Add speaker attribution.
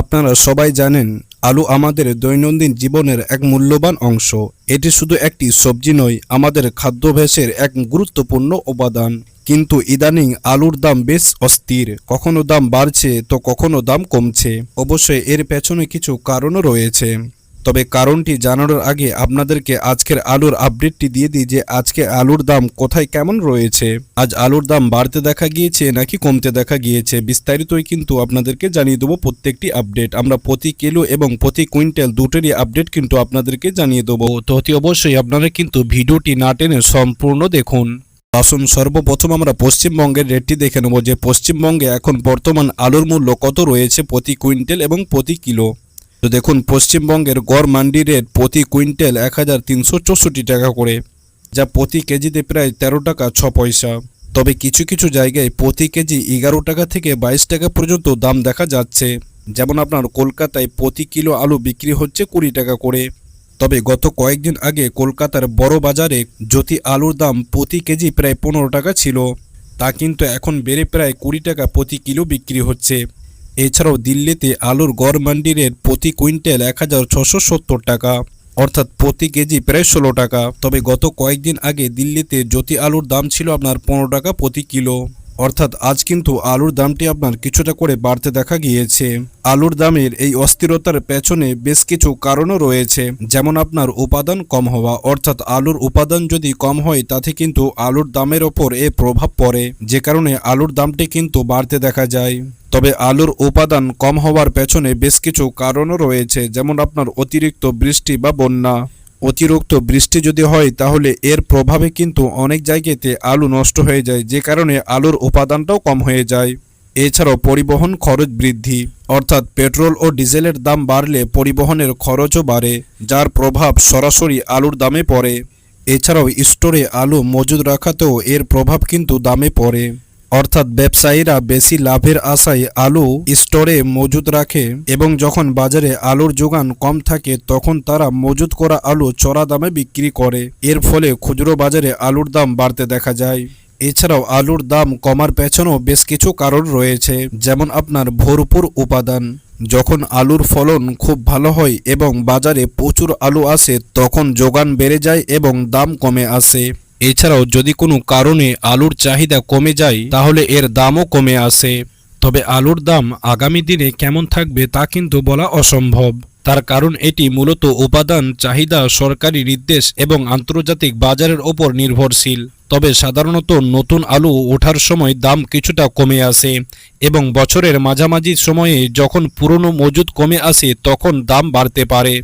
Speaker 1: আপনারা সবাই জানেন, আলু আমাদের দৈনন্দিন জীবনের এক মূল্যবান অংশ। এটি শুধু একটি সবজি নয়, আমাদের খাদ্যভ্যাসের এক গুরুত্বপূর্ণ উপাদান। কিন্তু ইদানিং আলুর দাম বেশ অস্থির। কখনো দাম বাড়ছে, তো কখনো দাম কমছে। অবশ্যই এর পেছনে কিছু কারণও রয়েছে। তবে কারণটি জানানোর আগে আপনাদেরকে আজকের আলুর আপডেটটি দিয়ে দিই যে আজকে আলুর দাম কোথায় কেমন রয়েছে। আজ আলুর দাম বাড়তে দেখা গিয়েছে নাকি কমতে দেখা গিয়েছে বিস্তারিতই কিন্তু আপনাদেরকে জানিয়ে দেবো প্রত্যেকটি আপডেট। আমরা প্রতি কিলো এবং প্রতি কুইন্টাল দুটোরই আপডেট কিন্তু আপনাদেরকে জানিয়ে দেবো। তো অতি অবশ্যই আপনারা কিন্তু ভিডিওটি না টেনে সম্পূর্ণ দেখুন। আসুন সর্বপ্রথম আমরা পশ্চিমবঙ্গের রেটটি দেখে নেব যে পশ্চিমবঙ্গে এখন বর্তমান আলুর মূল্য কত রয়েছে প্রতি কুইন্টাল এবং প্রতি কিলো। তো দেখুন, পশ্চিমবঙ্গের গড় মান্ডি রেট প্রতি কুইন্টাল এক হাজার তিনশো চৌষট্টি টাকা করে, যা প্রতি কেজিতে প্রায় তেরো টাকা ছ পয়সা। তবে কিছু কিছু জায়গায় প্রতি কেজি এগারো টাকা থেকে বাইশ টাকা পর্যন্ত দাম দেখা যাচ্ছে। যেমন আপনার কলকাতায় প্রতি কিলো আলু বিক্রি হচ্ছে কুড়ি টাকা করে। তবে গত কয়েকদিন আগে কলকাতার বড় বাজারে জ্যোতি আলুর দাম প্রতি কেজি প্রায় পনেরো টাকা ছিল। তা কিন্তু এখন বেড়ে প্রায় কুড়ি টাকা প্রতি কিলো বিক্রি হচ্ছে। এছাড়াও দিল্লিতে আলুর গড় মান্ডিরের প্রতি কুইন্টাল এক টাকা, অর্থাৎ প্রতি কেজি প্রায় ষোলো টাকা। তবে গত কয়েকদিন আগে দিল্লিতে জ্যোতি আলুর দাম ছিল আপনার পনেরো টাকা প্রতি কিলো। অর্থাৎ আজ কিন্তু আলুর দামটি আপনার কিছুটা করে বাড়তে দেখা গিয়েছে। আলুর দামের এই অস্থিরতার পেছনে বেশ কিছু কারণও রয়েছে। যেমন আপনার উপাদান কম হওয়া, অর্থাৎ আলুর উপাদান যদি কম হয়, তাতে কিন্তু আলুর দামের ওপর এ প্রভাব পড়ে। যে কারণে আলুর দামটি কিন্তু বাড়তে দেখা যায়। তবে আলুর উপাদান কম হওয়ার পেছনে বেশ কিছু কারণও রয়েছে, যেমন আপনার অতিরিক্ত বৃষ্টি বা বন্যা। অতিরিক্ত বৃষ্টি যদি হয়, তাহলে এর প্রভাবে কিন্তু অনেক জায়গাতে আলু নষ্ট হয়ে যায়, যে কারণে আলুর উপাদানটাও কম হয়ে যায়। এছাড়াও পরিবহন খরচ বৃদ্ধি, অর্থাৎ পেট্রোল ও ডিজেলের দাম বাড়লে পরিবহনের খরচও বাড়ে, যার প্রভাব সরাসরি আলুর দামে পড়ে। এছাড়াও স্টোরে আলু মজুদ রাখাতেও এর প্রভাব কিন্তু দামে পড়ে। অর্থাৎ ব্যবসায়ীরা বেশি লাভের আশায় আলু স্টোরে মজুদ রাখে এবং যখন বাজারে আলুর যোগান কম থাকে, তখন তারা মজুদ করা আলু চড়া দামে বিক্রি করে। এর ফলে খুচরো বাজারে আলুর দাম বাড়তে দেখা যায়। এছাড়াও আলুর দাম কমার পেছনেও বেশ কিছু কারণ রয়েছে, যেমন আপনার ভরপুর উপাদান। যখন আলুর ফলন খুব ভালো হয় এবং বাজারে প্রচুর আলু আসে, তখন যোগান বেড়ে যায় এবং দাম কমে আসে। এছাড়াও যদি কোনো কারণে আলুর চাহিদা কমে যায়, তাহলে এর দামও কমে আসে। তবে আলুর দাম আগামী দিনে কেমন থাকবে তা কিন্তু বলা অসম্ভব। তার কারণ এটি মূলত উপাদান, চাহিদা, সরকারি নির্দেশ এবং আন্তর্জাতিক বাজারের ওপর নির্ভরশীল। তবে সাধারণত নতুন আলু ওঠার সময় দাম কিছুটা কমে আসে এবং বছরের মাঝামাঝি সময়ে যখন পুরনো মজুদ কমে আসে, তখন দাম বাড়তে পারে।